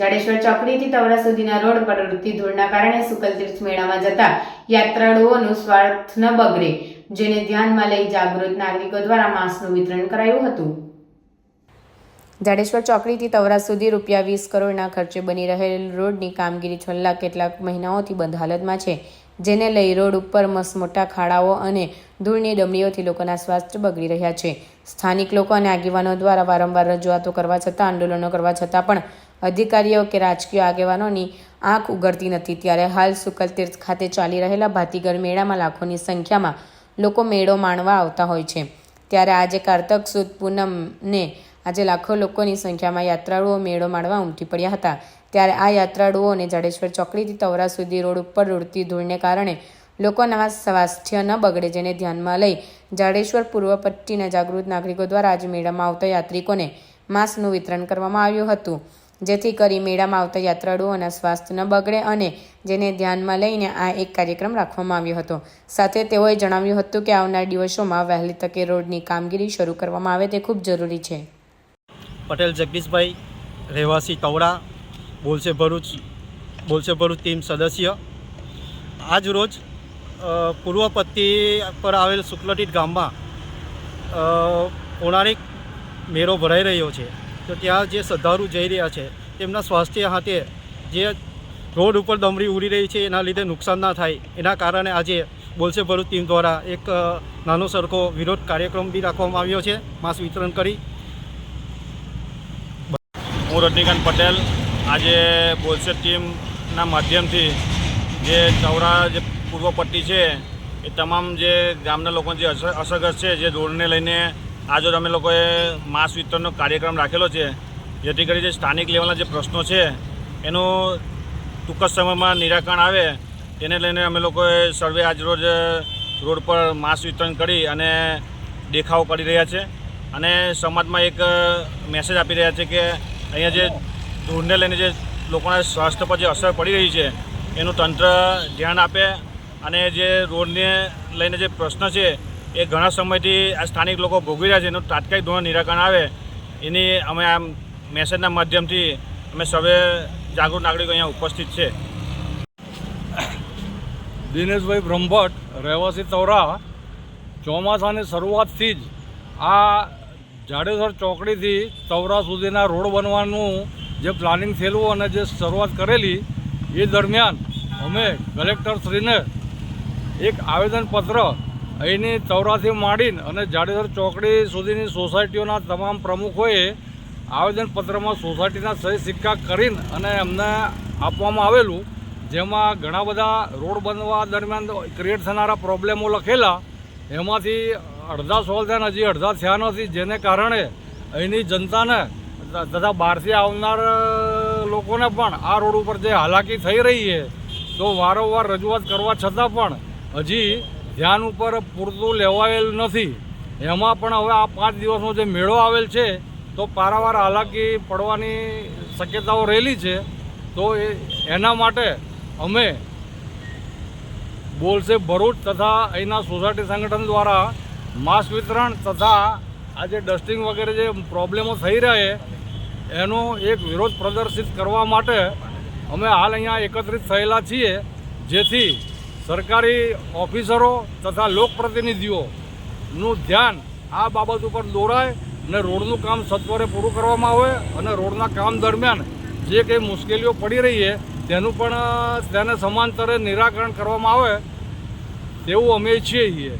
જાડેશ્વર ચોકડીથી તવરા સુધીના રોડ પર વૃત્તિ ધૂળના કારણે સુકલતીર્થ મેળામાં જતા યાત્રાળુઓનું સ્વાર્થ ન બગડે, જેને ધ્યાનમાં લઈ જાગૃત નાગરિકો દ્વારા માંસનું વિતરણ કરાયું હતું. જાડેશ્વર ચોકડીથી તવરા સુધી રૂપિયા વીસ કરોડના ખર્ચે બની રહેલ રોડની કામગીરી છેલ્લા કેટલાક મહિનાઓથી બંધ હાલતમાં છે, જેને લઈ રોડ ઉપર મસ મોટા ખાડાઓ અને ધૂળની ડમરીઓથી લોકોના સ્વાસ્થ્ય બગડી રહ્યા છે. સ્થાનિક લોકો અને આગેવાનો દ્વારા વારંવાર રજૂઆતો કરવા છતાં, આંદોલનો કરવા છતાં પણ અધિકારીઓ કે રાજકીય આગેવાનોની આંખ ઉગડતી નથી. ત્યારે હાલ સુકલતીર્થ ખાતે ચાલી રહેલા ભાતીગર મેળામાં લાખોની સંખ્યામાં લોકો મેળો માણવા આવતા હોય છે. ત્યારે આજે કારતક સુદ પૂનમને આજે લાખો લોકોની સંખ્યામાં યાત્રાળુઓ મેળો માણવા ઉમટી પડ્યા હતા. ત્યારે આ યાત્રાળુઓને જાડેશ્વર ચોકડીથી તવરા સુધી રોડ ઉપર ઉડતી ધૂળને કારણે લોકોના સ્વાસ્થ્ય ન બગડે જેને ધ્યાનમાં લઈ જાડેશ્વર પૂર્વ પટ્ટીના જાગૃત નાગરિકો દ્વારા આજે મેળામાં આવતા યાત્રિકોને માસ્કનું વિતરણ કરવામાં આવ્યું હતું. જેથી કરી મેળામાં આવતા યાત્રાળુઓના સ્વાસ્થ્ય ન બગડે અને જેને ધ્યાનમાં લઈને આ એક કાર્યક્રમ રાખવામાં આવ્યો હતો. સાથે તેઓએ જણાવ્યું હતું કે આવનાર દિવસોમાં વહેલી તકે રોડની કામગીરી શરૂ કરવામાં આવે તે ખૂબ જરૂરી છે. પટેલ જગદીશભાઈ, રહેવાસી તવડા બોલશે ભરૂચ બોલશે ભરૂચ ટીમ સદસ્ય. આજ રોજ પૂર્વ પત્તી પર આવેલ શુક્લટીટ ગામમાં પૌરાણિક મેળો ભરાઈ રહ્યો છે. તો ત્યાં જે શ્રદ્ધાળુ જઈ રહ્યા છે, તેમના સ્વાસ્થ્ય હાથે જે રોડ ઉપર દમરી ઉડી રહી છે, એના લીધે નુકસાન ના થાય. એના કારણે આજે બોલશે ભરૂચ ટીમ દ્વારા એક નાનો સરખો વિરોધ કાર્યક્રમ બી રાખવામાં આવ્યો છે. માસ વિતરણ કરી. હું રજનીકાંત પટેલ. આજે બોલસે ટીમના માધ્યમથી જે ચૌરા જે પૂર્વ પટ્ટી છે, એ તમામ જે ગામના લોકો જે અસર અસરગ્રસ્ત છે, જે રોડને લઈને આજે અમે લોકોએ માસ વિતરણનો કાર્યક્રમ રાખેલો છે, જેથી કરી જે સ્થાનિક લેવલના જે પ્રશ્નો છે, એનું ટૂંક જ સમયમાં નિરાકરણ આવે. તેને લઈને અમે લોકોએ સર્વે આજરોજ રોડ પર માસ વિતરણ કરી અને દેખાવો કરી રહ્યા છે. અને સમાજમાં એક મેસેજ આપી રહ્યા છે કે અહીંયા જે ધૂળને લઈને જે લોકોના સ્વાસ્થ્ય પર જે અસર પડી રહી છે, એનું તંત્ર ધ્યાન આપે અને જે રોડને લઈને જે પ્રશ્ન છે એ ઘણા સમયથી આ સ્થાનિક લોકો ભોગવી રહ્યા છે. એનું તાત્કાલિક ધોરણ નિરાકરણ આવે. એની અમે આ મેસેજના માધ્યમથી અમે સવે જાગૃત નાગરિકો અહીંયા ઉપસ્થિત છે. દિનેશભાઈ બ્રહ્મભટ્ટ, રહેવાસી તવરા ચોમાસાની શરૂઆતથી જ આ જાડેસર ચોકડીથી તવરા સુધીના રોડ બનવાનું જે પ્લાનિંગ થયેલું અને જે શરૂઆત કરેલી, એ દરમિયાન અમે કલેક્ટરશ્રીને એક આવેદનપત્ર અહીંની ચૌરાથી માંડીને અને જાડેસર ચોકડી સુધીની સોસાયટીઓના તમામ પ્રમુખોએ આવેદનપત્રમાં સોસાયટીના સહી સિક્કા કરીને અને એમને આપવામાં આવેલું, જેમાં ઘણા બધા રોડ બનવા દરમિયાન ક્રિએટ થનારા પ્રોબ્લેમો લખેલા, એમાંથી અડધા સોલ્વ થયા હજી અડધા થયા નથી, જેને કારણે અહીંની જનતાને તથા બહારથી આવનાર લોકોને પણ આ રોડ ઉપર જે હાલાકી થઈ રહી છે, તો વારંવાર રજૂઆત કરવા છતાં પણ હજી ધ્યાન ઉપર પૂરતું લેવાયેલ નથી. એમાં પણ હવે આ પાંચ દિવસનો જે મેળો આવેલ છે, તો પારાવાર હાલાકી પડવાની શક્યતાઓ રહેલી છે. તો એના માટે અમે બોલસે ભરૂચ તથા અહીંના સોસાયટી સંગઠન દ્વારા માસ્ક વિતરણ તથા આ જે ડસ્ટિંગ વગેરે જે પ્રોબ્લેમો થઈ રહ્યા છે એનો એક વિરોધ પ્રદર્શિત કરવા માટે અમે હાલ અહીંયા એકત્રિત થયેલા છીએ. જેથી સરકારી ઓફિસરો તથા લોકપ્રતિનિધિઓનું ધ્યાન આ બાબત ઉપર દોરાય અને રોડનું કામ સત્વરે પૂરું કરવામાં આવે અને રોડના કામ દરમિયાન જે કંઈ મુશ્કેલીઓ પડી રહી છે, તેનું પણ તેને સમાંતરે નિરાકરણ કરવામાં આવે તેવું અમે ઈચ્છીએ છીએ.